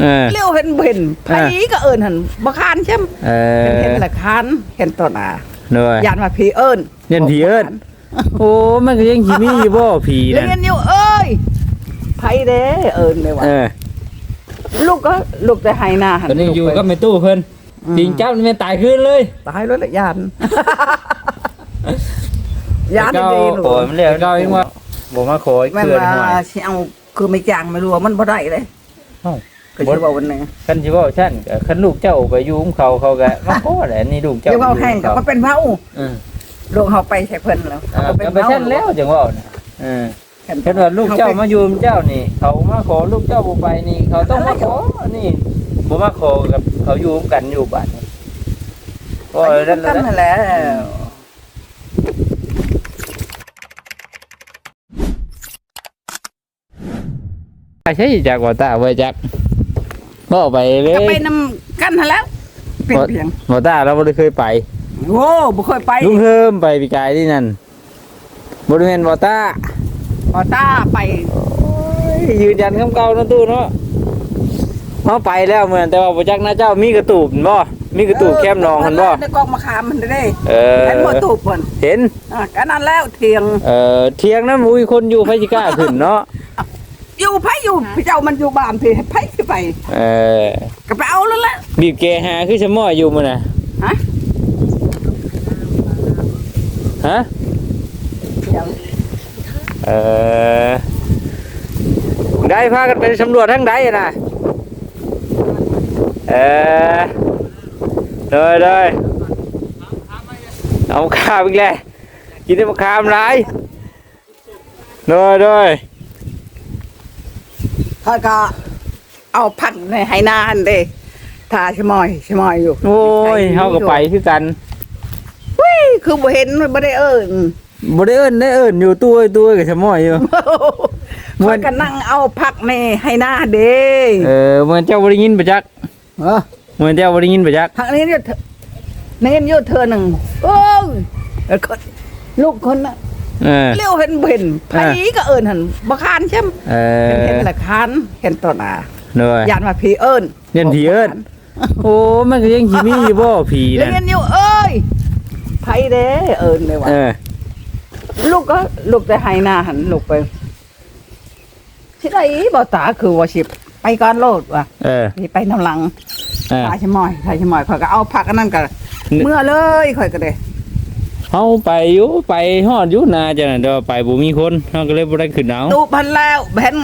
เออเลี้ยวเห็นบ่เห็นไผก็เอิ้นหั่นบ่คานใช่มเอเห็นอเห็นละคานเห็นต้นอะหน่อยยานว่าผีเอิ้นเห็นผีเอิ้นโอ้มันก็ยังสิมีอยู่บ่ผีเรีนั่นยนอยู่เอ้ยไผเด้เอิ้นเลยว่าเออลูกก็ลูกแต่ให้หน้าหั่ตอนนี้อยู่กับลูไปแม่ตู้เพิ่นปิงเจ้านี่แม่ตายคืนเลยตายแล้วละยานยานเก้าดีๆลูก โอ้ยมันเรียกเก้าเองว่าบ่มาขออีกแม่นเพื่อนว่าหน่อยสิเอาคือไม่จ้างไม่รู้ว่ามันบ่ได้เลย เอ้า ก็สิว่าวันหนึงคันสิเว้าซั่นก็คันลูกเจ้าไปอยู่กับเขาเขาก็มาขอแหละนี่ลูกเจ้าเดี๋ยวเอาแห้งก็อยู่เขาเป็นเผาเออลูกเขาไปใส่เพิ่นแล้วอ่าเขาก็ไปซั่นแล้วจังเว่าน่ะเออเห็นเห็นว่าลูกเจ้ามาอยู่กับเจ้านี่ เขามาขอลูกเจ้าบ่ไปนี่ เขาต้องมาขอนี่บ่มาขอกับเขาอยู่กันอยู่บ้านนี่โอ้โอ้ยยนั่นกันนั่นนั่นแหละใช่จากว่าตาไว้จัก บ่ไปเลยก็ไปนำกันนั่นแหล้วเป็นเพียงบ่ตาเราบ่ได้เคยไปโอ้บ่เคยไปลุงเฮิมไปปีกายที่นั่นบริเวณบ่ตาพอตาไปโอ้ยยืนยันคำเก่าเนาะตู้เนาะเฮาไปแล้วเหมือนแต่ว่าบ่จักนะเจ้ามีกระตูบบ่มีกระตูบแคมนองหั่นบ่ในกองมะขามมันได้เออเห็นบ่ตูบเพิ่นเห็นอะก็นั่นแล้วเทียงเอ่อเที่ยงนั้นมีคนอยู่ไผสิกล้าขึ้นเนาะอยู่ไผอยู่พี่เจ้ามันอยู่บ้านพี่ไผสิ ไปเออก็ไปเอาแล้วแหละบีบแกหาคือชะม้อยอยู่มื้อน่ะฮะฮะเดี๋ยวเออได้พากันไปสำรวจทางใดอะน่ะเออเลยเลยเอาข้าวอีกแล้วกินได้มะขามหลายเลยเลยเขาก็ เอาพักในไหนาหันเด้ทาชะมอยชะมอยอยู่โอ้ยเฮาก็ไปคือกันเฮ้ยคือบ่เห็นบ่ได้เอิ้นบ่ได้เอิ้นได้เอิ้นอยู่ตัวตัวกับชะม้อยอยู่ม่มัวนนก็นั่งเอาพักในให้หน้าเด้เออเหมือนเจ้าบ่ได้ยินประจักเออเหมือนเจ้าบ่ได้ยินประจักพักนี้เนี่ยเธอเน้นอยู่เธอหนึ่งโอ้ยเออคนลูกคนน่ะเออเลี้ยวเห็นบ่เห็นไผก็เอิ้นหั่นบ่คานใช่มเอเห็นอเห็นละคานเห็นต้นอ่ะเลยยานว่าผีเอิ้นเรียนผีเอิ้นโอ้มันก็ยังสิมีอยู่บ่ผีเรีนั่นยนอยู่เอ้ยไผเด้เอิ้นเลยว่าเออลูกก็ลูกแต่ให้หน้าหันลูกไปสิได้บ่ตาคือว่าสิไปก่อนโลดว่ะเออนี่ไปน้ำหลังเออทาชะมอยทาชะมอยข่อยก็เอาผักอันนั้นก็เมื่อเลยข่อยก็ได้เฮาไปอยู่ไปฮอดอยู่นาจังนั้นแต่ว่าไปบ่มีคนเฮาก็เลยบ่ได้ขึ้นเอาตูพันแล้วแบน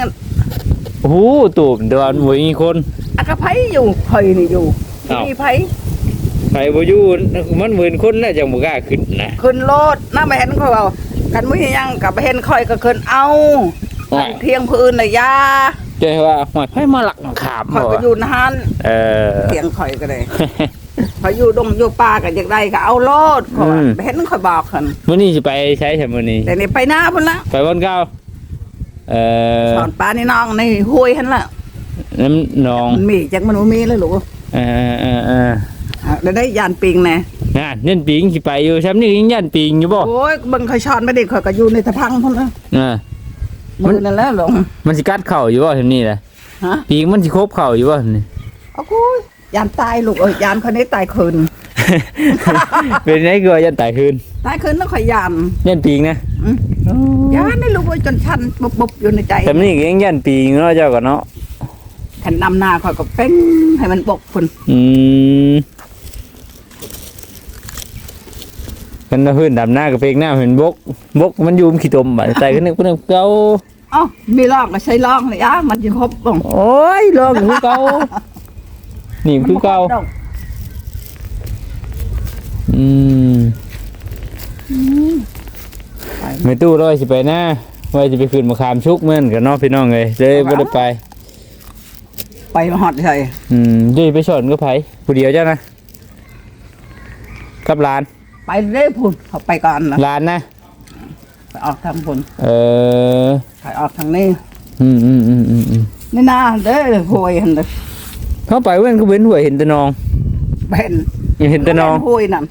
โอ้โหตูบแต่ว่าบ่มีคนอากาไผอยู่ข่อยนี่อยู่อ้าวมีไผไปบ่อยู่มันหมื่นคนแล้วจังบ่กล้าขึ้นนะขึ้นรถน่าไปเห็นข่อยเอากันมื้อยังกับไปเห็นข่อยก็ขึ้นเอาว่าเที่ยงผู้อื่นน่ะยาใจว่าหอยไผมาหลักมาขามข่อยบ่ก็อยู่นานเออเที่ยงข่อยก็ได้ข่อยอยู่ดงอยู่ป่าก็อยากได้ก็เอารถข่อยอืมไปเห็นข่อยบอกคั่นมื้อนี้สิไปใช้ใช่มื้อนี้แต่นี่ไปหน้าพุ่นละไปวันเก่า เอ่อสอนปลาในน้องในห้วยหั่นล่ะน้ำหนองมันมีจักมันบ่มีเลยลูกเออเออเอออะแล้วได้ยานปิงแน่งานเน้นปิงสิไปอยู่ซ้ำนี่ยังยันปิงอยู่บ่โอ้ยเบิ่งข่อยช้อนไม่ได้ข่อยก็อยู่ในตะพังพุ่นละอ่า มัมันนนั่นแหละหลงมันสิกัดเข่าอยู่บ่ทีนี้แหละฮะปิงมันสิครบเข่าอยู่บ่ทีนี้เอากูยานตายลูกเอ้ยยานคนนี้ตายคืนเป็นไงก็ยันตายคืนตายคืนต้องข่อยยานยันปิงนะ อืม ยานนี่ลูกเอ้ยจนชันบุบบุบอยู่ในใจแต่นี่ก็ยังยันปิงเนาะเจ้าก็เนาะขันนำหน้าข่อยก็เป้งให้มันบกพุ่นอืมกันว่าพื้นดำหน้ากับเพลงหน้าเห็นบกบกมันอยูมขี้ตมบัดใส่กันนึกเพิ่นเก่าเอ้ามีร่องก็ใช้ร่องเลยอะมันจะครบบ่งโอ้ยลองคือเก่านี่คือเก่ามันบ่ครบดอกอืม ไม่ตู้ร้อยสิไปหน้าว่าจะไปขึ้นมะขามชุกเหมือนกันเนาะพี่น้องเลยเลยบ่ได้ไป ไปหอดใส่อืมเดี๋ยวไปสอนก็ไผผู้เดียวเจ้านะกับหลาน ไปเรื่อยพุ่นเขาไปก่อนนะหลานนะไปออกทางพุ่นเออไปออกทางนี้ อืมอืมอืมอืมอืมนี่นาเด้อห้วยหั่นเด้อเข้าไปเว้นก็เว้นหัวเห็นแต่นองเป็นเห็นแต่นองห้วยนั่น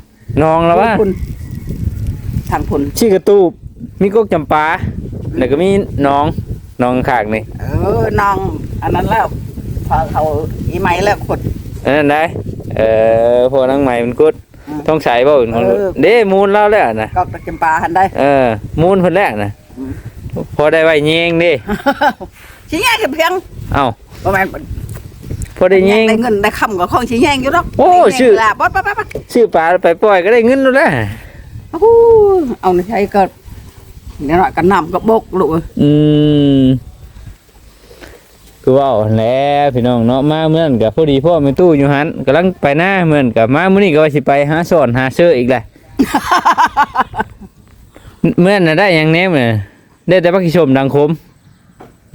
นองแล้วว่าพุ่นทางพุ่นชื่อกระตูบ มีกกจำปาแล้วก็มีน้องน้องขางนี่เออน้องอันนั้นแล้วพอพอเขาอีไม้แล้วขดอันนั้นได้เออพอนังใหม่มันกุดอืมต้องใช้บ่อื่นคนกุดเออเด้มูลแล้วแล้วนะก็ตะจำปาหันได้เออมูลเพิ่นแล้วนะอืมพอได้ไว้ยิงดิชี้แยงกันเพียงเอ้าประมาณพอได้ยิงได้เงินได้คำกับของชี้แยงอยู่ดอกโอ้ได้แยงชื่อลาบอสปั๊บปั๊บปั๊บชื่อปลาไปปล่อยก็ได้เงินแล้วแหละโอ้โหเอาในใช้ก็เดี๋ยวห น่อยกันนำก็บกลูกเอ้ยอืมคือว่าเอาแหล้วพี่น้องเนาะมาเหมือนกับพอดีพ่อแม่ตู้อยู่หันกำลังไปหน้าเหมือนกับมามื้อนี้ก็ว่าสิไปหาสอนหาเสื้ออีกแหละเมื่อนน่ะได้หยังแหน่มื้อได้แต่พักกิชมดังคม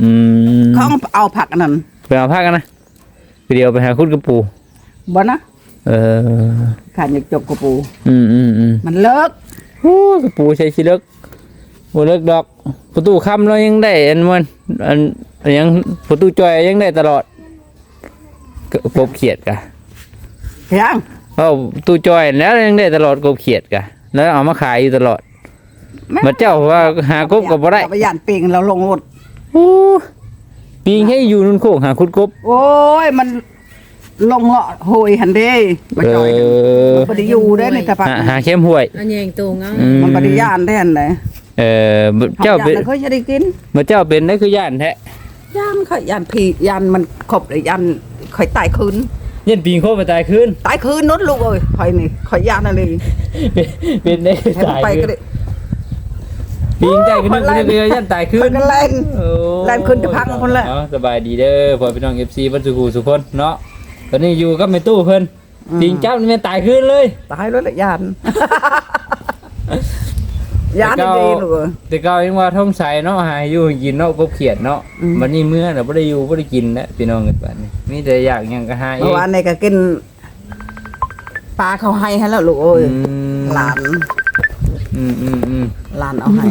อืมเขาเอาผักอันนั้นไปเอาผ้ากันนะไปเดียวไปหาคุดกระปูบ่นะเออขาดอยากจบกระปู อืมอืมอืมมันเลิกโอ้กระปูใช้ชิเลิก บ่เลิกดอกประตูค้ำเรายังได้อันมันอันอันยังประตูจอยยังได้ตลอดกกบเขียดกะเพียงเอาประตูจอยแล้วยังได้ตลอดกบเขียดกะแล้วเอามาขายอยู่ตลอดมาเจ้าว่าหากบก็บ่ได้ไปย่านปีงเราลงรถโอ้ปีงให้อยู่นุ่นโคกหาคุดกบ โอ้ยมันลงเลาะโหยหันเด้มาเอจอยอบ่ได้อยู่ได้ในตะปักหาหาเข้มห้วยอันยังตูงเอาอืมันบ่ได้ย่านได้อันไหน เออเจ้าเป็นย่านเขาจะได้กินมาเจ้าเป็นได้คือย่านแท้ย่านเขาย่านผีย่านมันครบเลยย่านข่อยตายคืนยันปีงโคกไปตายคืนตายคืนนู้นลูกเอ้ยข่อยนี่ข่อยย่านอะไรเป็นได้คือให้มันตายไปคืก็นได้ปีงใจคืนนึงคืนเดียวยันตายคืข่อนยก็แรงโอ้แรงขึ้นจะพังคนละเาสบายดีเด้อพ่อพี่น้อง FC บ้านสุขูสุคนเนาะตอนนี้อยู่กับแม่ตู้เพิ่นปีงเจ้านี่แม่นตายคืนเลย ตายแล้วแหละย่าน ย่านแต่เก่าดีลูกเอ้ยแต่เก่ายังว่าท่องใสเนาะหายอยู่กินเนาะกบเขียดเนาะอืมวันนี้เมื่อน่ะบ่ได้อยู่บ่ได้กินแล้วพี่น้องกันบัดนี้มีแต่อยากหยังก็หาเอเมื่องวานนี่ก็กินปลาเขาให้ให้แล้วลูกเอ้ยอืมหลานอืมอืมอืมหลานเอาให้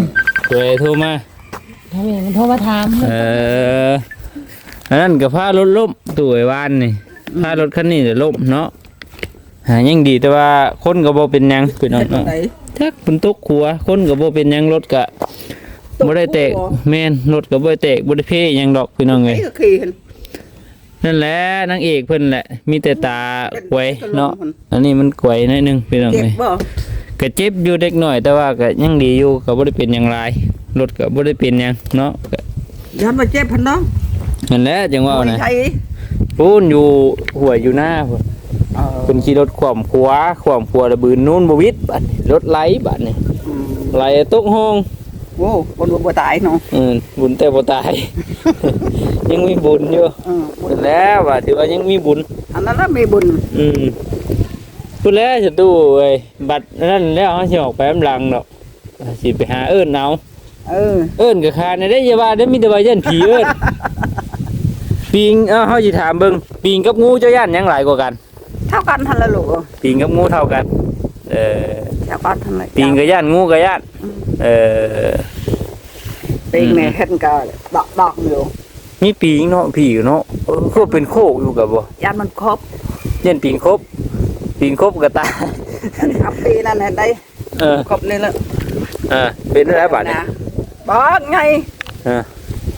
เคยโทรมา ทำเองมันโทรมาถามเอออันนั้นกับผ้ารถล่มตัวไอ้วานนี่ผ้ารถคันนี้เดี๋ยวล่มเนาะหายังดีแต่ว่าคนก็บ่เป็นหยังพี่น้องเฮ็ดจั่เนาะงใด ทักเป็นตกขัวคนก็บ่เป็นหยังรถก็บ่ได้แตกแม่นรถก็บ่ได้แตกบ่ได้เพหยังดอกพี่น้องเอ้ย ไอ้ก็ขี่เห็น นั่นแหละนางเอกเพิ่นแหละ มีแต่ตาไว้เนาะ อันนี้มันกวยหนิดนึงพี่น้องเจ็บเอ้ยบ่ก็เจ็บอยู่เด็กหน่อย แต่ว่าก็ยังดีอยู่ก็บ่ได้เป็นหยังหลายรถก็บ่ได้เป็นหยังเนาะก็ย้อนมาเจ็บพันเนาะนั่นแหละจังว่านะใช่ปูนอยู่หัวอยู่หน้าพุ่น เออเป็นขี่รถขวามขวาขวามขวาระบืนนู้นบวิดบัดนี้รถไหลบัดนี่อืมไหลตกห้องโอ้บนบ่ตายเนาะอืมบุญแต่บ่ตาย ยังมีบุญอยู่เออบุญแล้วว่าถือว่ายังมีบุญอันนั้นน่ะมีบุญอืมพูดแล้วจะตู้เอ้ยบัดนั่นแล้วเขาสิออกไปอำลังดอกสิไปหาเอิ้นเอาเออเอิ้นก็คาในได้อย่าว่าได้มีแต่ว่าย่านผีเอิ้นปิงเอ้าเฮาสิถามเบิ่งปิงกับงูเจ้าย่านหยังหลายกว่ากัน เท่ากันทันละลูกเอ้ยปิงกับงูเท่ากัน เออเท่ากันทันละปิงก็ย่านงูก็ย่านเออปิงเนี่ยเห็นก็ดอกดอกอยู่มีปิงเนาะผีเนาะเออก็เป็นโคกอยู่กับบ่ยานมันครบเล่นปิงครบปิงครบก็ตายครับปีนั่นน่ะได้เออครบนี่ละเออเป็นอะไรบาดนี่นะบอกไงเออ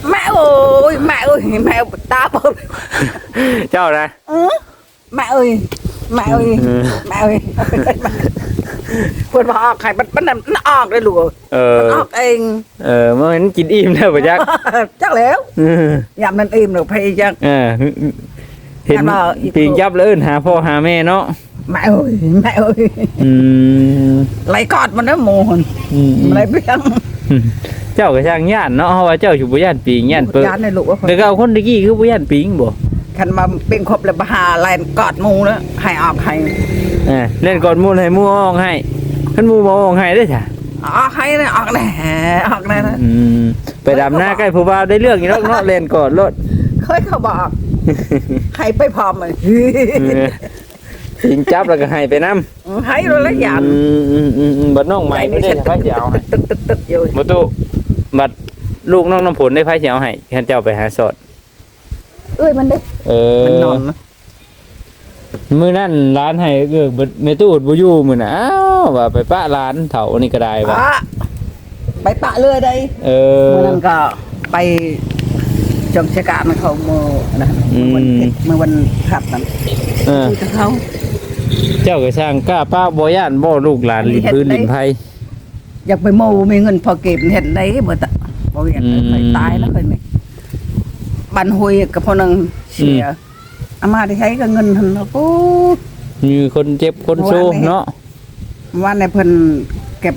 แม่เอ้ยแม่เอ้ยแม่ตาเปิดเจ้านะเออ แม่เอ้ยแม่เอ้ยเออแม่เอ้ยเพิ่นว่าออกไข่มันมันมันออกได้ลูกเอ้ยเออ มันออกเองเออเมื่อเห็นกินอิ่มแล้วปะจักจักแล้วเออยามนั้นอิ่มแล้วพยจักเออเห็นแต่ว่าอีกปีงยับแล้วเอิ้นหาพ่อหาแม่เนาะแม่เอ้ยแม่เอ้ยอืมไหลกอดมันนะโมหนอืมไหลเบี้ยงเจ้าก็ช่างย่านเนาะเพราะว่าเจ้าอยู่บ่ย่านปีงย่านเปิ้ยานในลูกว่าแต่ก็เอาคนตะกี้คือบ่ย่านปีงบ่ คันมาเป็นครบแล้วบหาแลนกอดหมูแล้วให้ออกให้เออเล่นก่อนหมู่ให้หมู่เอาออกให้คันหมู่บ่เอาออกให้เด้อจ้ะออกให้นะออกแน่ออกแน่นะอืมไปดำหน้าใกล้ผู้บ่าวได้เรื่องอยู่แล้วเนาะเล่นก่อนรถเคยเขาบอกให้ไปพร้อมเลยเออปิงจับแล้วก็ให้ไปนํให้เราละยานอืมอืมอืมอืมบัดน้องใหม่บ่ได้ไผสิเอาให้ตึกตึกตึกอยู่บ่ตุบัดลูกน้องน้ำผลได้ไผสิเอาให้คันเจ้าไปหาสอด เอ้ยมันได้เออมันนอนนะมื้อนั้นร้านให้เออบ่แม่ตู้บ่อยู่มื้อน่ะอ้าวว่าไปปะร้านเฒ่านี่ก็ได้ว่าปะไปปะเลยได้เออเมื่อนั้นก็ไปจงชะกามันเขาโมนะวันเพ็ญเมื่อวันขับนั้นเออคือเขาเจ้าก็ช่างกล้าป้าบ่ย่านบ่ลูกหลานลินพื้นลินไผอยากไปโมมีเงินพอเก็บเห็นได้บ่ตะบ่เห็นอืมเคยตายแล้วเคยนี่ บันหุยกับพอนังเสียอามาได้ใช้ก็เงินทันแล้วกูมีคนเจ็บคนโซเนาะว่าในเพิ่นเก็บ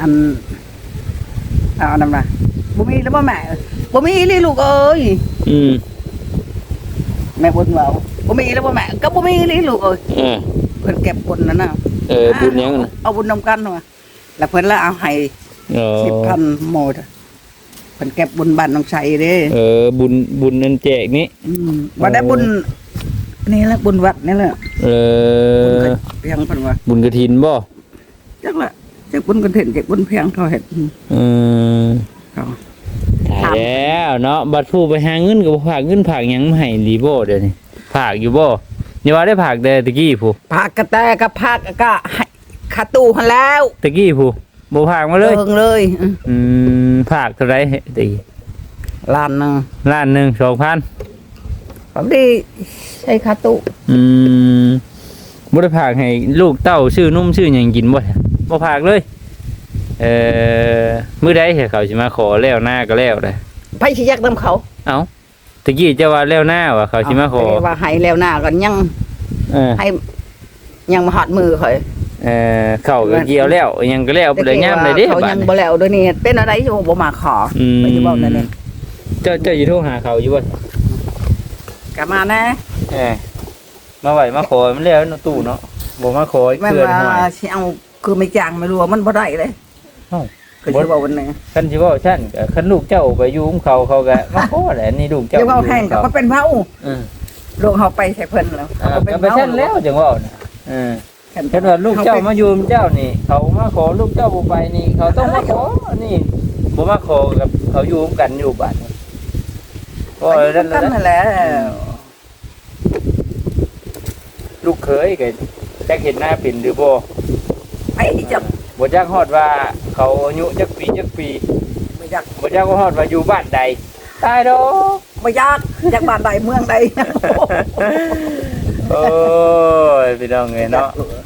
อันเอานำมาบ่มีแล้วบ่แม่บ่มีเลยลูกเอ้ยอืมแม่บุญว่าบ่มีแล้วบ่แม่ก็บ่มีเลยลูกเอ้ยเออเพิ่นเก็บบุญนั่นน่ะเออบุญยังน่ะเอาบุญนำกันว่ะแล้วเพิ่นละเอาให้เออ10,000โมด เพิ่นเก็บบุญบ้านน้องชัยเด้เออบุญบุญนั่นแจกนี้ อืมบ่ได้บุญนี่แหละบุญวัดนี่แหละเอบุญอกระเพียงเพิ่นว่าบุญกระถินบ่จักละจักบุญกันเถินจักบุญเพียงเขาเฮ็ดอืมเออเขาถ่ายแล้วเนาะบัดผู้ไปหาเงินก็บ่ฝากเงินฝากหยังมาให้หลีบ่เดี๋ยวนี้ฝากอยู่บ่อย่าว่าได้ฝากแต่ตะกี้ผู้พากกระแตกับพากก็ให้ขาตู้หันแล้วตะกี้ผู้ บ่ฝากมาเลยเบิ่งเลยอืมอืมฝากเท่าไหร่ตะกี้ล้านหนึงล้านหนึง2,000พอดีใช้ขาตู้อืมบ่ได้ฝากให้ลูกเต้าชื่อนุ่มชื่อหยังกินบ่บ่ฝากเลย เอ่อมื้อใดเเขาสิมาขอแล้วหน้าก็แล้วได้ไผสิอยากนำเขาเอ้าตะกี้เจะว่าแล้วหน้าว่าเขาสิมาขอแต่ว่าให้แล้วหน้าก็ยังเออให้ยังมาหอดมือข่อย เอ่อเข้าก็เกี่ยวแล้วอิหยังก็แล้วบ่ได้ยามเลยเด้เขาบัยัดงนี้บ่แล้วเดี๋ยวนี้เป็นอะไรอยู่บ่มาขออืมไปอยู่บ่นั่นเองเจ้าเจ้าอยู่โทรหาเขาอยู่บ่กลับมานะเออมาไหวมาขอมันแล้วเนาะตู้เนาะบ่มาขออีกแม่นเพื่อนว่าหน่อยสิเอาคือไม่จ้างไม่รู้ว่ามันบ่ได้เลยเอ้า ก็สิว่าวันไหนคันสิเว้าซั่นก็คันลูกเจ้าไปอยู่กับเขาเขาก็มาขอแหละนี่ลูกเจ้าเดี๋ยวเว้าแห้งก็อยู่มันเป็นเว้าเออลูกเฮาไปใส่เพิ่นแล้วอ่าเขาก็ไปซั่นแล้วจังเว้าน่ะเออ เห็นคันว่าลูกเจ้ามาอยู่กับเจ้านี่ เขามาขอลูกเจ้าบ่ไปนี่ เขาต้องมาขอนี่บ่มาขอกับเขาอยู่กันอยู่บ้านนี่ก็ไปนั่นกันแหละนั่นแหละลูกเขยก็จักเห็นหน้าเป็นหรือบ่ไปจับบ่จักฮอดว่าเขาอายุจักปีจักปีบ่อยากบ่จักว่าฮอดว่าอยู่บ้านใดตายดอกบ่อยากอยากบ้านใดเมืองใดโอ้ยพี่น้องเอ้ยเนาะอืม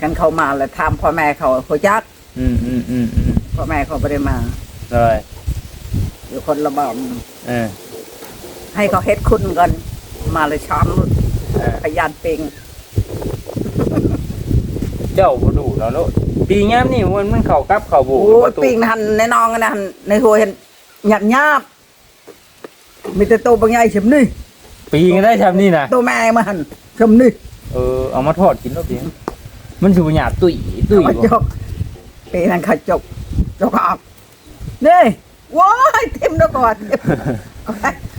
กันเข้ามาแล้วถามพ่อแม่เขาเขาจักอืมอืมอืมอืมพ่อแม่เขาบ่ได้มาเลยอยู่คนละบ้านเออให้เขาเฮ็ดคุณก่อนมาเลยช้อนเออพยานเปงเจ้าบ่ดูเนาะลูกปีงามนี่มันมันเข้ากับเข้าบูโอ้ปยระตูปิงหันในนองกันนะหันในหัวเห็นหยาบหยาบมีแต่โตวบางใหญ่ชมนี่ปีก็ได้ทำนี่นะตัวแม่มาหันชมนี่เออเอามาทอดกินแล้วปี มันสิบ่หยาบตุ้ยตุ้ยเอามาบ่จกปีนั้นเขาจกจกออกนี่ว้ายทิมแล้วก่อน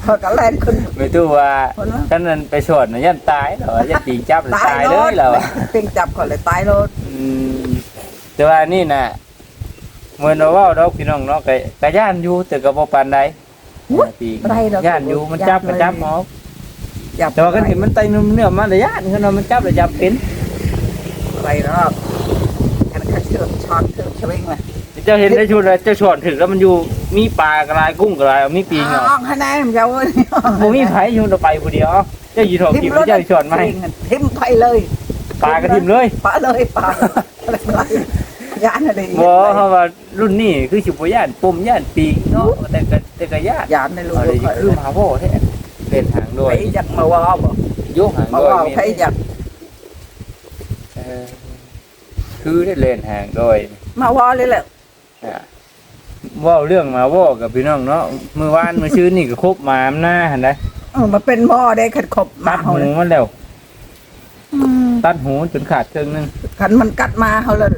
เขาก็แล่นขึ้น ไม่ตู้ว่าคนว่า ท่านนั้นไปสวดน่ะยันตายเหรอยันตีจับตายเลยแล้วอะปิงจับก่อนเลยตายรถอืมแต่ว่านี่น่ะเหมือนว่าเว้าดอกพี่น้องเนาะก็ก็ย่านอยู่แต่ก็บ่ปานใดปีไรเราย่านอยู่มันจับมันจับหมอจับแต่ว่ากันเห็นมันไตนุ่มเนื้อมาแล้วย่านคือว่ามันจับแล้วจับเป็น ไรรอบกันเขาเชือกช็อตเชือกชวิงเลยเจ้าเห็นได้ชุดแล้วเจ้าสอนถึงแล้วมันอยู่มีปลากระไรกุ้งกระไรมีปีงเหรออ้าวคะแนนมันจะเอาบ่มีไผอยู่เราไปผู้เดียวเจ้าอยู่ถอกกินเจ้าสอนมาให้ทิมไปเลยปลากระทิมเลยปะเลยปะอะไรยานอะไรบ่เพราะว่ารุ่นนี้คือสิบ่ย่านปุ่มย่านปีกเนาะแต่ก็แต่ก็ย่านย่านในลูกเอาเลยคือมาบ่แท้เล่นหางด้วยไปยอยากมาว่าบ่โยกหางด้วยว่าไปอยาก คือได้เล่นหางด้วยมาว่าเลยแหละอะว้าเรื่องมาว้ากับพี่น้องเนาะมื้อวานมื้อชื่อนี่ก็ครบมาอำนาหั่นนะเออมาเป็นหม้อได้ขัดขบตัดหูมันแล้วตัดหูจนขาดครึ่งนึงขันมันกัดมาเขาเลย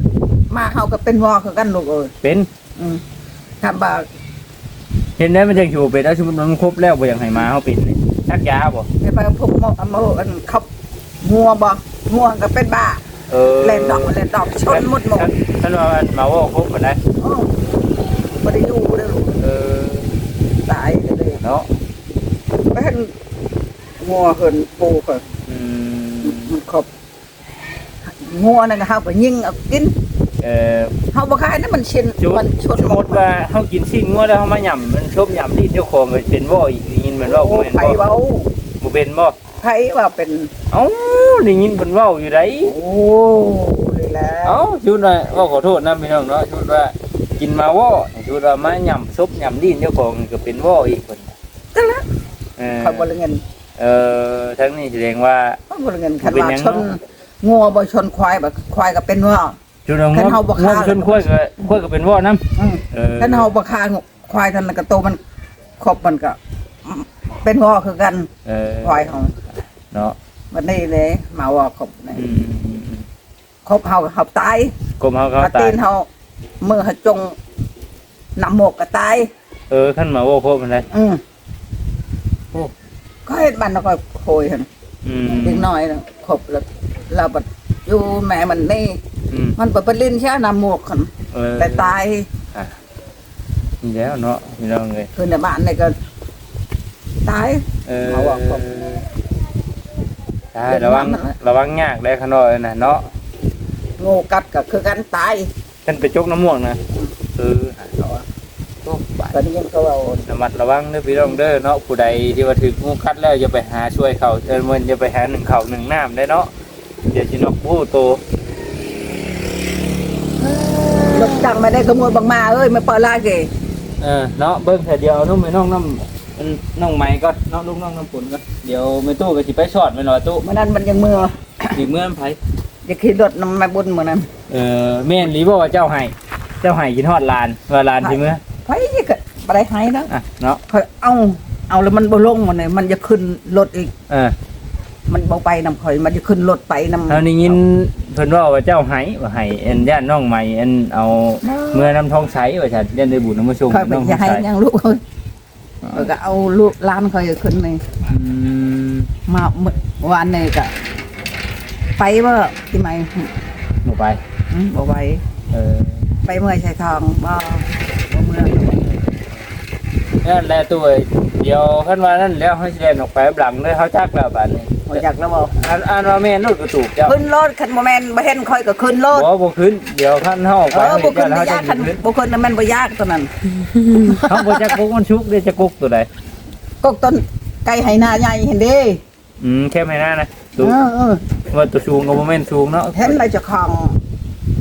มาเขาก็เป็นหม้อคือกันลูกเอ้ยเป็นอืมทำบาเห็นได้มันจะอยู่เป็นแล้วสมมติมันครบแล้วบ่อยากให้มาเฮาเป็นนี่ชักยาบ่ไปไปพวกหม้อหม้ออันเขางัวบ่งัวก็เป็นบ้า เออเล่นดอกเล่นดอกชนหมดหมดท่านว่ามันมาเว่าครบบ่ได้อ้าวบ่ได้อยู่เลยลูกเออตายเลยเนาะไปเห็นงัวเหินปูก็อืมมันขบงัวนั่นก็เฮาก็ยิงเอากินเอ่อเฮาบ่ขายนะมันเช่นจุดมันชนสมมติว่าเฮากินสิ้นงัวแล้วเฮามาหย่ำมันชมหย่ำที่เจ้าของก็เป็นบ่อีกได้ยินมันเว้าโอ้บ่แม่นไผบ่เว้าบ่เป็นบ่ ไผว่าเป็น เอ้าได้ยินเพิ่นเว้าอยู่ไดโอ้เลยแล้วเอ้าชุดว่าว่าขอโทษนะพี่น้องเนาะชุดว่ากินมาว่อชุดว่ามาหย่ำซุปหย่ำดินเจ้าของก็เป็นว่ออีกคนจังละเออเขาบ่ได้เงินเออทั้งนี้แสดงว่าเขาบ่ได้เงินคันเป็นว่าหยังชนงัวบ่ชนควายบ่ควายก็เป็นว่าชุดว่าคันเฮาบ่งฆ่าชนข้อยก็ข้อยก็เป็นว่อน้อืมำเออคันเฮาบ่ฆ่าควายทันนนก็โตมันครบมันก็เป็นว่าคือกันเออควายเฮา เนาะวันนี้เลยมาว่าครบนี่อืมอืมอืมครบเฮาเฮาตายกลมเฮาเขากระตาตียนเฮามือเฮาจงนำหมกก็ตายเออขั้นมาว่อพบมันเลยอืมโอ้ก็เฮ็ดมันแล้วก็โคยหั่นอืมเด็กน้อยน่ะครบแล้วเราบัดอยู่แม่มันนี่ อืมมันเปิดไปลิ้นแค่นำหมกคั่นเออแต่ตาย นี่แล้วเนาะพี่น้องเลย คือในบ้านนี่ก็ตาย เออมาว่าพบ ใช่ระวังระวังยากได้ขางนอยนะเนาะโง่กัดก็คือกันตายท่านไปจกน้ำม่วงนะเออโอ้บาดตอนนี้ยังเขาเอาระมัดระวังเด้อพี่น้องเด้อเนาะผู้ใดที่ว่าถึงงูกัดแล้วอย่าไปหาช่วยเขาเอิ้นมันอย่าไปหาหนึ่งเขาหนึ่งน้ำได้เนาะเดี๋ยวสินกผู้โตรถจังไม่ได้ขโมยบังมาเอ้ยไม่เปิดลาเกเออเนาะเบิ่งแต่เดียวน้องไม่น้องน้ำอั นน้องใหม่ก็น้องลูกน้องน้ำปุ่นก็เดี๋ยวไม่ตู้ก็สิไปชอดไปหน่อยตู้เมื่อนั้นมันยังมืออีกเมื่อมไผจะขี่รถนำมาบุญเหมือนนั้นเออแม่นหรือบ่ว่าเจ้าให้เจ้าให้กินฮอดลานว่าลานสิเมื่อไผก็บ่ได้ให้นะอะเนาะเขาเอาเอาแล้วมันบ่ลงมันเลยมันจะขึ้นรถอีกเออมันบ่ไปนำข่อยมันจะขึ้นรถไปนำเฮานี่ยินเพิ่นว่าว่าเจ้าให้ว่าให้อันญาติน้องใหม่อันเอาเมื่อน้ำทองใสว่าฉันยันได้บุญน้ำมาชมข่อยไปน้องทจะองให้ใสยังลูก เอ้ยเออก็เอาลูกหล้านข่อยขึ้นนี่อืมมาเมื่อวานนี่ก็ไปว่าที่ไหนหนูไปอืมบ่ไหวเออไปเมื่อยใส่ทองบ่บ่เมื่อย นั่นแหละตัวเดี๋ยวขั้นว่านั่นแล้วให้แลนออกไปหลังเลยเขาจักแล้วบัดนี้บ่อยากแล้วบ่อันอันว่าแม่นรถกระตูกเจ้าขึ้นรถคันบ่แม่นบ่เห็นข่อยก็ขึ้นรถบ่บ่ขึ้นเดี๋ยวขั้นเฮาออกเอไปอบุคคลเดี๋ยวไม่เฮายากจะคันขึ้นบุคคลนั้นมันบ่ยากตัวนั้นเฮาบ่จักกุกมันชุกเด้จะกุกตัวใดก็ต้นไก่ไหนาใหญ่เห็นเด้อืมแค่ไม่น่านะเอตัวอเออว่าตัวสูงก็บ่แม่นสูงเนาะเห็นอะไรจะคลอง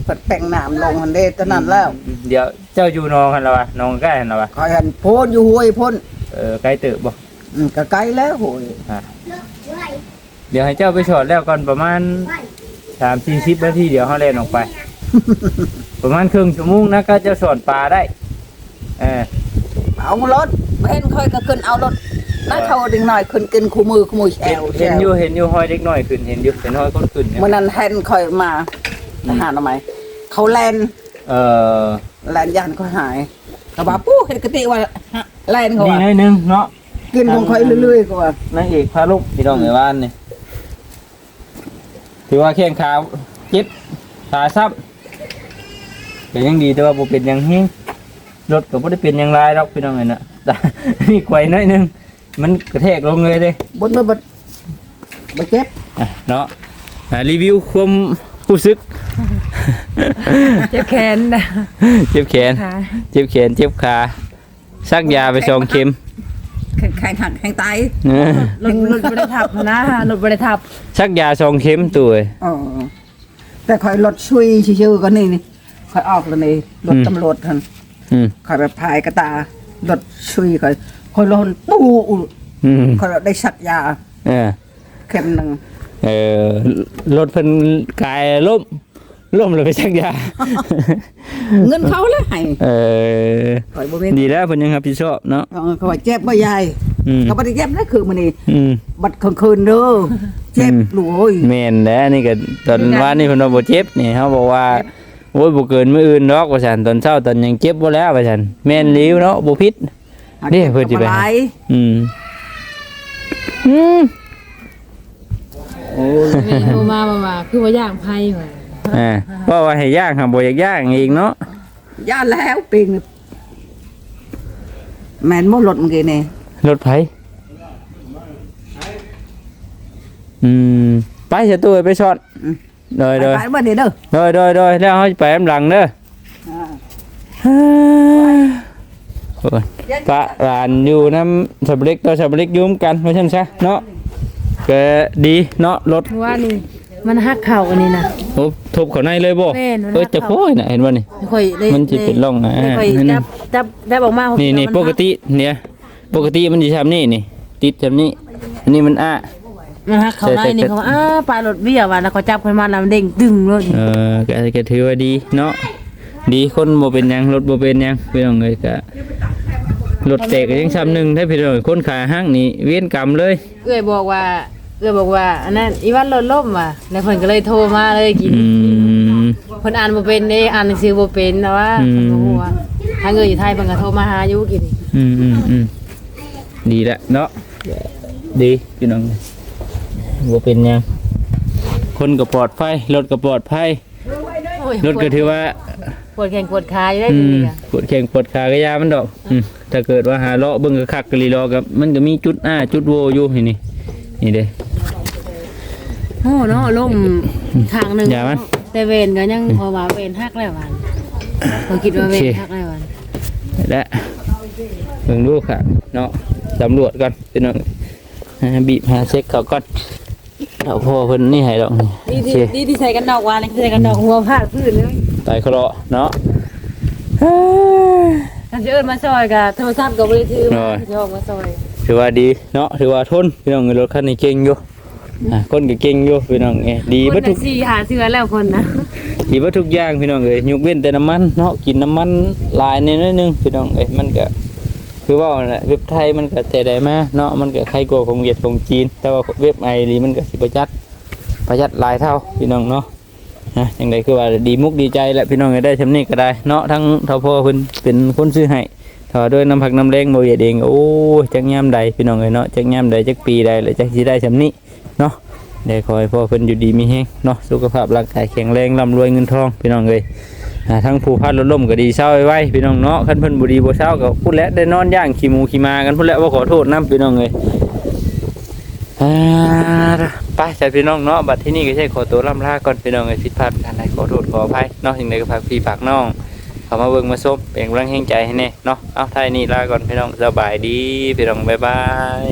เปิดแป้งน้ำลงมันเด้ตัวนั้นแล้ว เดี๋ยวเจ้าอยู่นองกันแล้ววะนองใกล้กันแล้ววะคอยเห็นโพนอยู่ห้วยพ่นเออใกล้เติบบ่อืมก็ไกลแล้วโหยเดี๋ยวให้เจ้าไปชอดแล้วก่อนประมาณสามสี่สิบนาทีเดี๋ยวเขาเล่นออกไป ประมาณครึ่งชั่วโมงนะก็จะสอนปลาได้เออเอารถเห็นค่อยก็ขึ้นเอารถน่าเท่าดึงหน่อยขึ้นกินคู่มือคู่มือแชเห็นวแชเห็นวอยู่เห็นอยู่ห้อยเล็กน้อยขึ้นเห็นอยู่เห็นห้อยคนขึ้นเนี่ยเมื่อนั้นเห็นค่อยมาทหารทำไมเขาแลนเออ แลนยันเขาหายกระบาปู้เห็นกติว่าแลนเขานี่ว่าหน้อยหนึงเนาะกินของค่อยเรื่อยๆก็ว่า นางเอกพาลูกพี่น้องในบ้านนี่ถือว่าแข้งขาเจ็บขาซับเป็นยังดีแต่ว่าบ่เป็นหยังเฮงรถก็บ่ได้เป็นหยังไรหรอกพี่น้องเอ้ยนะแต่นี่ไกวน้อยหนึงมันกระแทกลงเลยเด้ บนบ่บ่บ่เจ็บอะเนาะอะรีวิวความรู้สึก เจ็บแขนนะเจ็บแขน ค่ะเจ็บแขน เจ็บขาซักยาไปสองเข็มแข่งแข่งหักแข่งตายเออรถรถบริทับนะรถบริทับซักยาสองเข็มตัวเอ้ย อ๋อแต่คอยรถช่วยชื่อๆก็นี่นี่คอยออกแล้วนี่รถอืม ตำรวจท่านอืมคอยไปพายกระตารถช่วยคอยคอยรถปูอืมคอยได้ชักยาเออเข็มหนึ่งเออรถเพิ่นกายล่ม ล่มเลยไปซักยา เงินเขาเลยให้เออคอยบ่มีดีแล้วเพิ่นยังรับผิดชอบเนาะเออเขาว่าเจ็บบ่ยายอืมเขาบ่ได้เจ็บนะคือมื้อนี้อืมบัดกลางคืนเด้อเจ็บอืมลูกโอ้ยแม่นแล้วนี่ก็ตอนว่านี่เพิ่นว่าบ่เจ็บนี่เฮาบอกว่าโอ้ยบ่เกินมื้ออื่นดอกว่าซั่นตอนเช้าตอนยังเจ็บบ่แล้วว่าซั่นแม่นหลีวเนาะบ่ผิดนี่เพิ่นสิไปหาอืมอืมโอ้แม่โทรมามาว่าคือว่าย่างไพ่ว่ะ อ่าเพราะว่าให้ย่างหาบ่อยากย่างอีกเนาะยาแล้วปีนแม่นบ่รถเมื่อกี้นี่รถไผอืมไปเสียตัวไปช็อตโดยโดยไปบ่เด้อเด้อโดยโดยโดยแล้วเฮาสิไปน้ำหลังเด้ออ่าโอ้ยปะหลานอยู่น้ำสับเล็กต่อสับเล็กอยุ่มกันว่าซั่นซะเนาะก็ดีเนาะรถว่านี่ มันหักเข่าอันนี้นะโอ้ทุบเข้าในเลยบ่แม่นมันเออหักจะเข้าโค้ยน่ะเห็นบ่นี่ค่อยได้มันสิเป็นร่องอะได้ค่อยนั่นจัน่ะบจับจับออกมานี่นี่มัปกติเนี่ยปกติมันสิทำนี่นี่ติดแบบนี้อันนี้มันอ้ามันหักเข่าใช่ในใช่นี่เขาว่าอ้าปลายรถเบี้ยว่ะแล้วก็จับขึ้นมาแล้วมันเด้งตึงเลยเออก็ก็ถือว่าดีเนาะดีคนบ่เป็นหยังรถบ่เป็นหยังพี่น้องเอ้ยก็รถแตกก็ยังซ้ำหนึงถ้าพี่น้องคนขาห้างนี่เวียนกรรมเลยเอ้ยบอกว่า เอ้ยบอกว่าอันนั้นอีวันรถล่มว่ะแล้วเพิ่นก็เลยโทรมาเลยกินอืม เพิ่นอ่านบ่เป็นเด้อ่านหนังสือบ่เป็นแต่ว่าอืม เพิ่นบ่ฮู้ว่าทางเอ้ยอยู่ไทยเพิ่นก็โทรมาหาอยู่กินนี่อืมอืมอืมดีละเนาะดีพี่น้องบ่เป็นหยังคนก็ปลอดภัยรถก็ปลอดภัยโอ้ยรถก็ถือว่า ปวดแข้งปวดขาอยู่ได้อืทีมนี้อะปวดแข้งปวดขากระยามันดอกอืมถ้าเกิดว่าหาเลาะเบิ่งกระคักกะลีรอกับ มันก็มีจุดอ้าจุดโวอยู่นี่นี่นี่เด้ โอ้เนาะล่มทางหนึงอย่ามัน แต่เวรก็ยังพอว่าเวรหักแล้ววันเขาคิดว่าเวรหักแล้ววันและเบิ่งดูค่ะ เนาะสำรวจก่อนพี่น้องอ่าบีบหาเช็คเขาก่อนเราพ่อเพิ่นนี่ให้ดอกนี่ดีโอที่เคดีที่ใส่กันดอกวานเลยใส่กันดอกหัวพาดพื้นเลยตายเคราะห์เนาะกันจะเอิ้นมาซอยกับโทรศัพท์ก็บ่ได้ถือมาจะออกมาซอย ถือว่าดีเนาะถือว่าทนพี่น้องรถคันนี้เก่งอยู่ อ่าคนก็เก่งอยู่พี่น้องเอ้ยดีคเบ่นทุน่ะกสี่หาเสื้อแล้วคนนะดีเบ่ทุกอย่างพี่น้องเอ้ยยกเว้นแต่น้ำมันเนาะกินน้ำมันหลายนิดหนึงพี่น้องเอ้ยมันก็คือว่านั่นแหละเว็บไทยมันก็แต่ใดมาเนาะมันก็ใครกว่าของเวียดของจีน แต่ว่าเว็บไอรีมันก็สิประหยัดประหยัดหลายเท่าพี่น้องเนาะนะอย่างไรคือว่าดีมุกดีใจแหละพี่น้องเอ้ยได้ชำนี้ก็ได้เนาะทั้งเท่าพ่อเพิ่นเป็นคนซื้อให้ถ้าด้วยน้ำผักน้ำแรงโมเยดเองโอ้ยจักยามใดพี่น้องเอ้ยเนาะจักยามใดจักปีใดเลยจักสิได้ชำนี้ เนาะเดี๋ยวขอให้พ่อเพิ่นอยู่ดีมีแฮงเนาะสุขภาพร่างกายแข็งแรงร่ำรวยเงินทองพี่น้องเอ้ยทั้งผู้พัดรถล่มก็ดีเศร้าไว้พี่น้องเนาะคันเพิ่นบ่ดีบ่เศร้าก็พูดแล้วได้นอนย่างขี้หมูขี้มากันพูดแล้วว่าขอโทษนํพี่น้องเอ้ยไปจ้ะพี่น้องเนาะบัดที่นี่ก็ใช่ขอตัวล่ำลาก่อนพี่น้องเอ้ยผิดพลาดประการใดขอโทษขออภัยเนาะสิ่งใดก็ฝากพี่ฝากน้องเข้ามาเบิ่งมาส้มเป็นกำลังแห่งใจให้แน่เนาะเอาไทยนี่ลาก่อนพี่น้องสบายดีพี่น้องบ๊ายบาย